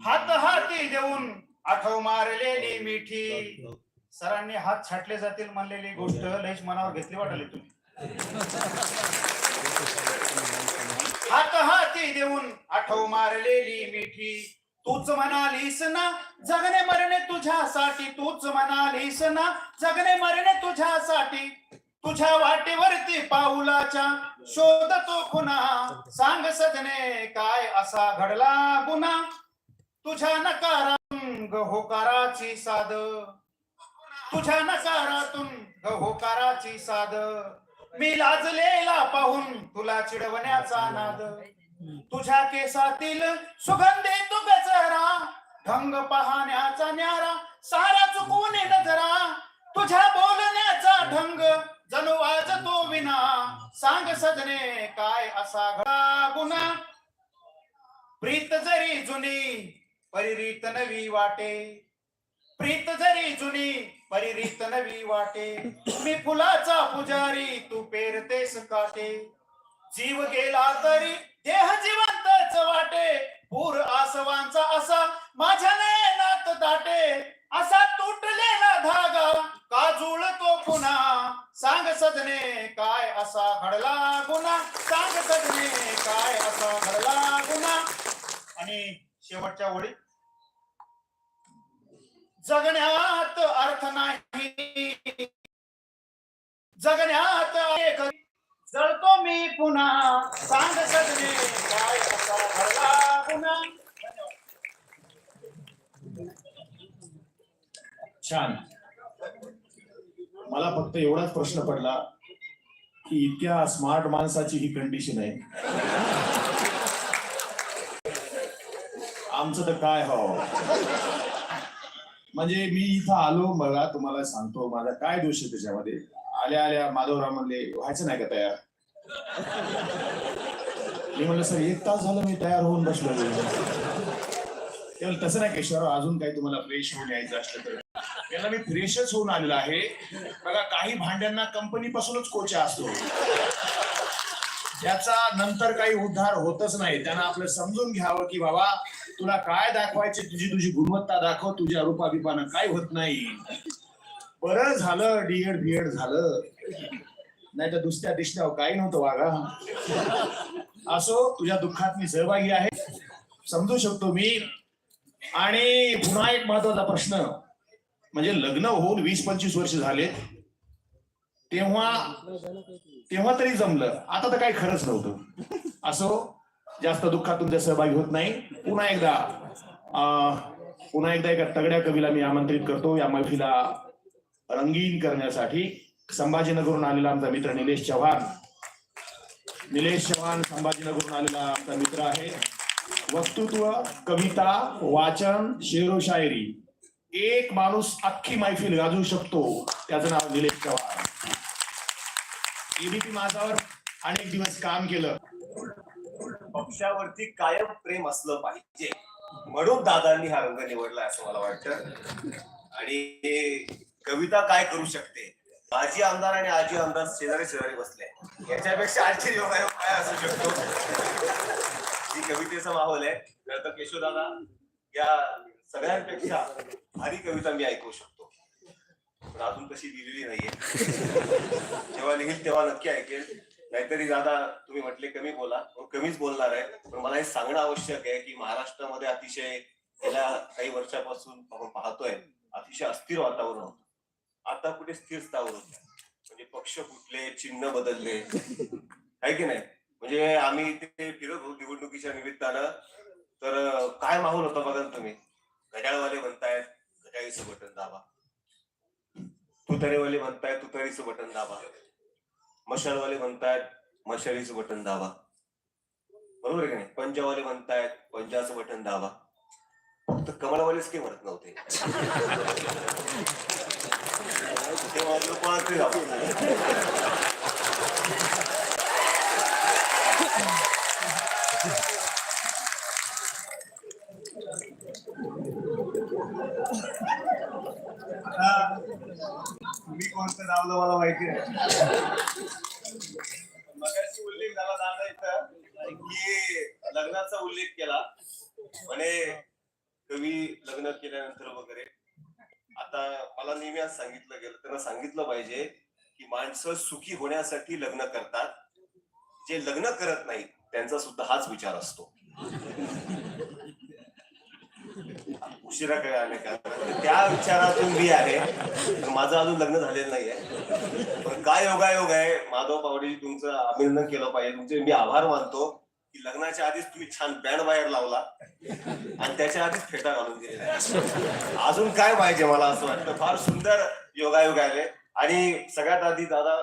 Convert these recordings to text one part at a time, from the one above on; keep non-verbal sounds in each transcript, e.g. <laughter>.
हात हाती देऊन आठव मारलेली मिठी. सरांनी हात छाटले जातील म्हणलेली गोष्ट लयच मनावर घेतली वाटली तुम्ही. <laughs> हात हाती देऊन आठव मारलेली मिठी. तूच म्हणालीस ना जगणे मरणे तुझ्यासाठी. तूच म्हणालीस ना जगणे मरणे तुझ्यासाठी. तुझ्या वाटेवरती पाऊलाच्या शोधतो खुना सांग सजने काय असा घडला गुन्हा? तुझ्या नकारातून होकाराची साध तुझ्या नकारातून होकाराची साध मी लाजलेला पाहून तुला चिडवण्याचा नाद. तुझ्या केसातील सुगंधे तू गजरा. ढंग पाहण्याचा न्यारा सारा चुकून नजरा. तुझ्या बोलण्याचा ढंग जणू आज तो विना. सांग सजने काय असा घडा गुन्हा? प्रीत जरी जुनी परिरीत नवी वाटे. प्रीत जरी जुनी परिरीत नवी वाटे. मी फुलाचा पुजारी तू पेरतेस काटे. जीव गेला तरी देह जिवंतच वाटे. पूर आसवांचा असा माझ्या नयनात दाटे. असा तुटलेला धागा का जुळतो पुन्हा. सांग सजने काय असा घडला गुन्हा? सांग सजने काय असा घडला गुन्हा? आणि शेवटच्या ओळी जगण्यात अर्थ नाही. जगण्यात जळतो मी पुन्हा. सांग सजने काय असा घडला पुन्हा. छान. मला फक्त एवढाच प्रश्न पडला की इतक्या स्मार्ट माणसाची ही कंडिशन आहे. आमचं तर काय हो? म्हणजे मी इथं आलो मला तुम्हाला सांगतो माझा काय दोष आहे त्याच्यामध्ये? आल्या आल्या माधवराव म्हणले व्हायचं नाही का तयार? मी म्हणलं सर एक तास झालं मी तयार होऊन बसलो तसं नाही केशवराव अजून काही तुम्हाला फ्रेश होऊन यायचं असलं तर. त्याला मी फ्रेशच होऊन आलेलो आहे. बघा काही भांड्यांना कंपनीपासूनच कोचा असतो. याचा नंतर काही उद्धार होतच नाही. त्यांना आपलं समजून घ्यावं की बाबा तुला काय दाखवायचे? तुझी तुझी गुणवत्ता दाखव तुझ्या रूपाबिपानं काय होत नाही. बरं झालं डीएड बीएड झालं. नाही तर दुसऱ्या दिसण्यावर काही नव्हतं वागा असो तुझ्या दुःखात मी सहभागी आहे. समजू शकतो मी. आणि पुन्हा एक महत्त्वाचा प्रश्न. म्हणजे लग्न होऊन वीस पंचवीस वर्ष झाले. तेव्हा तेव्हा तरी जमलं. आता तर काही खरंच नव्हतं. असो जास्त दुःखात तुमच्या सहभागी होत नाही पुन्हा एकदा अं, पुन्हा एकदा एका तगड्या कवीला मी आमंत्रित करतो. या मैफिला रंगीन करण्यासाठी संभाजीनगरून आलेला आमचा मित्र निलेश चव्हाण. निलेश चव्हाण संभाजीनगरून आलेला आमचा मित्र आहे. वक्तृत्व कविता वाचन शेरो शायरी एक माणूस अख्खी मैफिल गाजवू शकतो. त्याचं नाव निलेश चव्हाण. एबीपी माझावर अनेक दिवस काम केलं. पक्षावरती कायम प्रेम असलं पाहिजे. म्हणून दादांनी हा रंग निवडला असं मला वाटतं. आणि कविता काय करू शकते? आजी आमदार आणि आजी आमदार शेजारी शेजारी बसले. याच्यापेक्षा आणखी योगायोग काय असू शकतो? ही कवितेचा माहोल आहे. खरं तर केशवदादा या सगळ्यांपेक्षा भारी कविता मी ऐकू शकतो. पण अजून कशी दिलेली नाहीये. <laughs> जेव्हा लिहिल तेव्हा नक्की ऐकेल. नाहीतरी दादा तुम्ही म्हटले कमी बोला. हो, कमीच बोलणार आहे. पण मला हे सांगणं आवश्यक आहे की महाराष्ट्रामध्ये अतिशय गेल्या काही वर्षापासून आपण पाहतोय अतिशय अस्थिर वातावरण होतं. आता कुठे स्थिर स्थावर होत? म्हणजे पक्ष फुटले चिन्ह बदलले. आहे की नाही? म्हणजे आम्ही ते फिरत होतो निवडणुकीच्या निमित्तानं. तर काय माहोल होता बघा तुम्ही? घड्याळवाले म्हणतायत घड्याळीचं बटन दाबा. तुतारीवाले म्हणताय तुतारीचं बटन दाबा. मशालवाले म्हणतायत मशालीचं बटन दाबा. बरोबर आहे का नाही? पंजावाले म्हणतायत पंजाचं बटन दाबा. फक्त कमळवालेच काही म्हणत नव्हते. मी कोणतं दाबलं मला माहिती आहे? मगाशी उल्लेख झाला दादा इथं की लग्नाचा उल्लेख केला. म्हणे कवी लग्न केल्यानंतर वगैरे. आता मला नेहमी आज सांगितलं गेलं त्यांना सांगितलं पाहिजे की माणसं सुखी होण्यासाठी लग्न करतात. जे लग्न करत नाहीत त्यांचा सुद्धा हाच विचार असतो. उशिरा काय आले का? त्या विचारातून मी आहे. माझं अजून लग्न झालेलं नाहीये. पण काय योगायोग आहे? माधव पावडेजी तुमचं अभिनंदन केलं पाहिजे. तुमचे मी आभार मानतो की लग्नाच्या आधीच तुम्ही छान बँड बाहेर लावला आणि त्याच्या आधीच फेटा घालून दिलेला अजून काय पाहिजे मला असं वाटतं? फार सुंदर योगायोग आले आणि सगळ्यात आधी दादा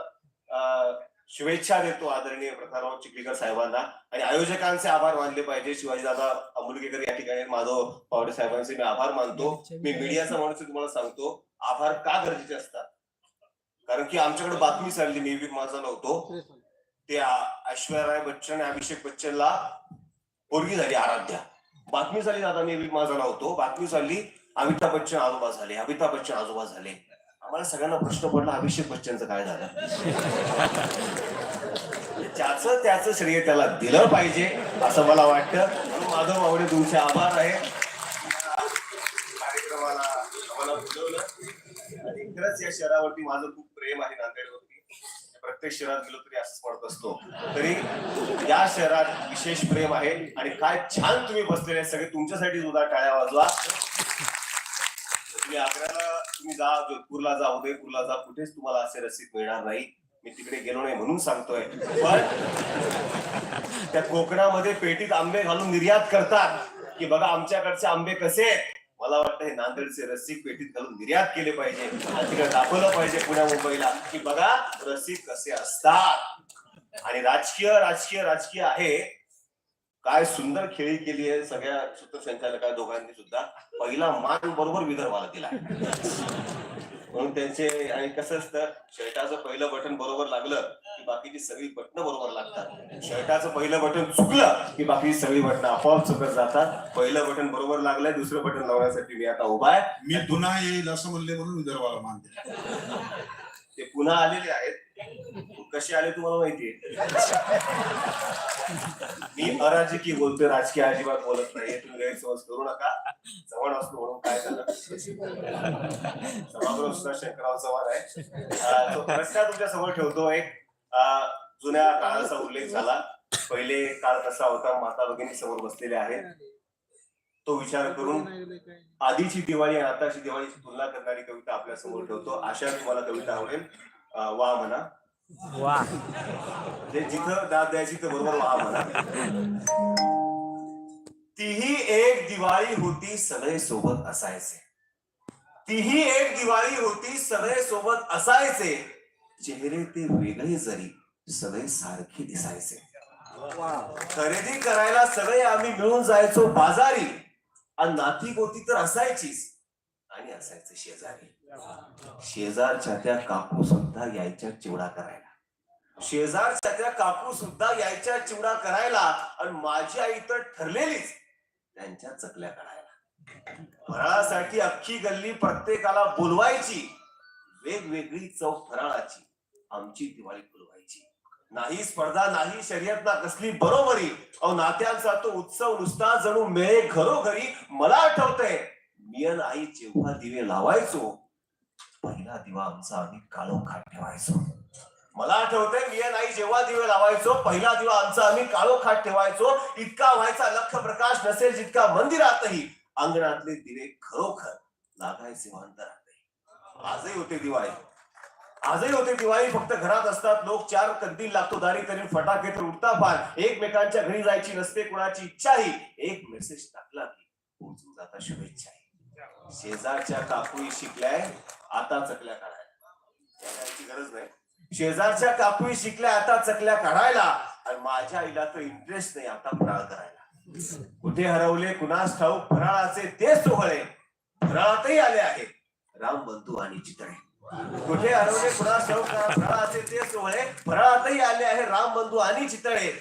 शुभेच्छा देतो आदरणीय प्रतापराव चिखलीकर साहेबांना. आणि आयोजकांचे आभार मानले पाहिजे. शिवाजीदादा दादा या ठिकाणी माधव पावडे साहेबांचे मी आभार मानतो. मी मीडियाचा माणूस तुम्हाला सांगतो आभार का गरजेचे असतात? कारण की आमच्याकडे बातमी चालली मी बी माझा नव्हतो. ते ऐश्वर्या राय बच्चन आणि अभिषेक बच्चनला पोरगी झाली आराध्या. बातमी झाली दादा मी बी माझा नव्हतो. बातमी चालली अमिताभ बच्चन आजोबा झाले. अमिताभ बच्चन आजोबा झाले. आम्हाला सगळ्यांना प्रश्न पडला अभिषेक बच्चनचं काय झालं? त्याच त्याचं श्रेय त्याला दिलं पाहिजे असं मला वाटतं. म्हणून माधव आवडे तुमचे आभार आहे. कार्यक्रमाला आम्हाला बोलवलं. आणि खरंच या शहरावरती माझं खूप प्रेम आहे नांदेडवरती. प्रत्येक शहरात गेलो तरी असंच म्हणत असतो. तरी या शहरात विशेष प्रेम आहे. आणि काय छान तुम्ही बसलेले सगळे तुमच्यासाठी सुद्धा टाळ्या वाजवा. तुम्ही आग्र्याला तुम्ही जा जोधपूरला जा उदयपूरला जा कुठेच तुम्हाला असे रसीद मिळणार नाही. मी तिकडे गेलो नाही म्हणून सांगतोय. पण त्या कोकणामध्ये पेटीत आंबे घालून निर्यात करतात. की बघा आमच्याकडचे आंबे कसे मला वाटतं हे नांदेडचे रसिक पेटीत घालून निर्यात केले पाहिजे. आणि तिकडे दाखवलं पाहिजे पुण्या मुंबईला की बघा रसिक कसे असतात. आणि राजकीय राजकीय राजकीय आहे. काय सुंदर खेळी केली आहे सगळ्या सूत्रसंचालका दोघांनी सुद्धा. पहिला मान बरोबर विदर्भाला दिला. म्हणून त्यांचे आणि कसं असतं शर्टाचं पहिलं बटन बरोबर लागलं की बाकीची सगळी बटणं बरोबर लागतात. शर्टाचं पहिलं बटन चुकलं की बाकीची सगळी बटणं आपोआप चुकत जातात. पहिलं बटन बरोबर लागलंय दुसरं बटन लावण्यासाठी मी आता उभा आहे. मी पुन्हा येईल असं म्हणले म्हणून विदर्भाला मान दिला. ते पुन्हा आलेले आहेत. कसे आले तुम्हाला माहितीये? मी अराजकी बोलतोय राजकीय अजिबात बोलत नाही. तुम्ही गैरसमज करू नका. चव्हाण असतो म्हणून काय झालं? सभागृह सुद्धा शंकरराव चव्हाण आहे. तो प्रश्न तुमच्यासमोर ठेवतो. एक जुन्या काळाचा उल्लेख झाला. पहिले काळ कसा होता? माता भगिनी समोर बसलेले आहेत. तो विचार करून आधीची दिवाळी आणि आताची दिवाळीची तुलना करणारी कविता आपल्यासमोर ठेवतो. अशा तुम्हाला कविता आवडेल. वा म्हणा. वा. जे जिथं दाद द्यायची तर बरोबर वा म्हणा. तीही एक दिवाळी होती सगळे सोबत असायचे. तीही एक दिवाळी होती सगळे सोबत असायचे. चेहरे ते वेगळे जरी सगळे सारखे दिसायचे. खरेदी करायला सगळे आम्ही मिळून जायचो बाजारी. आणि नाती गोती तर असायचीच. आणि असायचं शेजारी. शेजारच्या त्या काकू सुद्धा यायच्या चिवडा करायला. शेजारच्या त्या काकू सुद्धा यायच्या चिवडा करायला आणि माझी आई तर ठरलेलीच त्यांच्या चकल्या काढायला. फराळासाठी अख्खी गल्ली प्रत्येकाला बोलवायची. वेगवेगळी चव फराळाची. आमची दिवाळी फुलवायची नाही स्पर्धा नाही शर्यत ना कसली बरोबरी. अहो नात्यांचा तो उत्सव नुसता जणू मेळे घरोघरी मला आठवतंय. मी आणि आई जेव्हा दिवे लावायचो पहिला दिवा आमचा आम्ही काळोखात ठेवायचो. मला आठवतंय मी आणि आई जेव्हा दिवे लावायचो पहिला दिवा आमचा आम्ही काळोखात ठेवायचो. इतका व्हायचा लख प्रकाश नसेल जितका मंदिरातही. अंगणातले दिवे खरोखर लागायचे अंतरातही आजही होते दिवाळी. आजही होते दिवाळी फक्त घरात असतात लोक चार कंदील लागतो दारी तरी फटाके तर उडता पार एकमेकांच्या घरी जायची नसते कुणाची इच्छाही. एक मेसेज टाकला की पोहोचून जाता शुभेच्छा. शेजारच्या काकुई शिकल्याय आता चकल्या काढायला. गरज नाही. शेजारच्या काकुई शिकल्या आता चकल्या काढायला. आणि माझ्या आईला तर इंटरेस्ट नाही आता फराळ करायला. कुठे हरवले कुणास ठाऊक फराळाचे ते सोहळे फराळातही आले आहेत. राम बंधू आणि चितळे. कुठे हरवले कुणास ठाऊक फराळाचे ते सोहळे फराळातही आले आहे राम बंधू आणि चितळे.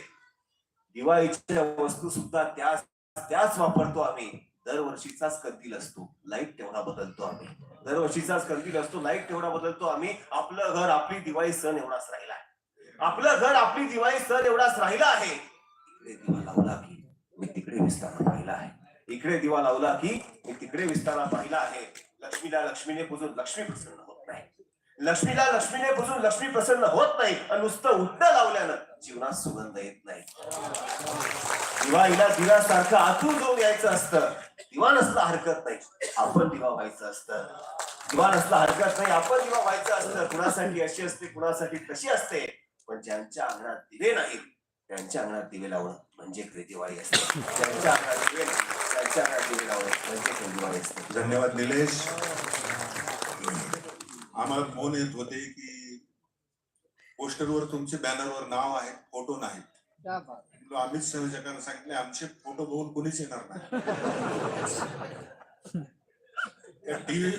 दिवाळीच्या वस्तू सुद्धा त्याच त्याच वापरतो आम्ही. दरवर्षीचाच कंदील असतो. लाइट तेवढा बदलतो आम्ही. दरवर्षीचाच कंदील असतो. लाइट तेवढा बदलतो आम्ही. आपलं घर आपली दिवाळी सण एवढाच राहिला आहे. आपलं घर आपली दिवाळी सण एवढाच राहिला आहे. इकडे दिवा लावला की मी तिकडे विस्तार पाहिला आहे. इकडे दिवा लावला की मी तिकडे विस्तारा पाहिला आहे. लक्ष्मीला लक्ष्मीने पुजून लक्ष्मी प्रसन्न होत नाही. लक्ष्मीला लक्ष्मीने पुजून लक्ष्मी प्रसन्न होत नाही. आणि नुसतं उठणं लावल्यानं जीवनात सुगंध येत नाही. दिवाळीला दिव्यासारखं आतून जाऊन यायचं असतं. दिवा नसला हरकत नाही. आपण दिवा व्हायचं असतं. दिवा नसला हरकत नाही आपण दिवा व्हायचं असतं. कुणासाठी अशी असते कुणासाठी कशी असते. पण ज्यांच्या अंगणात दिवे नाहीत त्यांच्या अंगणात दिवे लावणं म्हणजे दिवाळी असते. ज्यांच्या अंगणात दिवे त्यांच्या अंगणात दिवे लावणं म्हणजे दिवाळी असते. धन्यवाद निलेश. आम्हाला फोन येत होते की पोस्टरवर तुमचे बॅनरवर नाव आहे फोटो नाहीत म्हणलो अमित संयोजकांना सांगितले आमचे फोटो बघून कोणीच येणार नाही. <laughs> टीव्ही